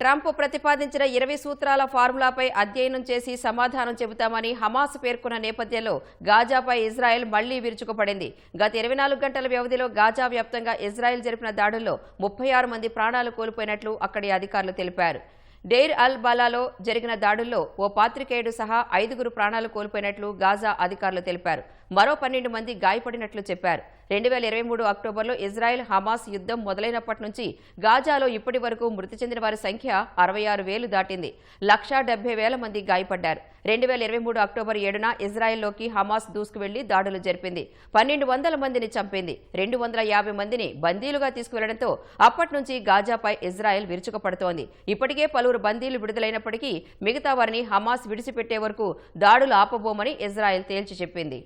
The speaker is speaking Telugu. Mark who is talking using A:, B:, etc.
A: ట్రంప్ ప్రతిపాదించిన ఇరవై సూత్రాల ఫార్ములాపై అధ్యయనం చేసి సమాధానం చెబుతామని హమాస్ పేర్కొన్న నేపథ్యంలో గాజాపై ఇజ్రాయెల్ మళ్ళీ విరుచుకుపడింది. గత ఇరవై నాలుగు గంటల వ్యవధిలో గాజా వ్యాప్తంగా ఇజ్రాయెల్ జరిపిన దాడుల్లో ముప్పై ఆరు మంది ప్రాణాలు కోల్పోయినట్లు అక్కడి అధికారులు తెలిపారు. డెయిర్ అల్ బాలాలో జరిగిన దాడుల్లో ఓ పాత్రికేయుడు సహా ఐదుగురు ప్రాణాలు కోల్పోయినట్లు గాజా అధికారులు తెలిపారు. మరో పన్నెండు మంది గాయపడినట్లు చెప్పారు. రెండు వేల ఇరవై మూడు అక్టోబర్లో ఇజ్రాయెల్ హమాస్ యుద్ధం మొదలైనప్పటి నుంచి గాజాలో ఇప్పటి వరకు మృతి చెందిన వారి సంఖ్య అరవై ఆరు వేలు దాటింది. లక్షా డెబ్బై వేల మంది గాయపడ్డారు. రెండు వేల ఇరవై మూడు అక్టోబర్ ఏడున ఇజ్రాయెల్లోకి హమాస్ దూసుకువెళ్ళి దాడులు జరిపింది. పన్నెండు వందల మందిని చంపింది. రెండు వందల యాభై మందిని బందీలుగా తీసుకువెళ్ళడంతో అప్పటి నుంచి గాజాపై ఇజ్రాయెల్ విరుచుకుపడుతోంది. ఇప్పటికే పలువురు బందీలు విడుదలైనప్పటికీ మిగతా వారిని హమాస్ విడిచిపెట్టే వరకు దాడులు ఆపబోమని ఇజ్రాయెల్ తేల్చి చెప్పింది.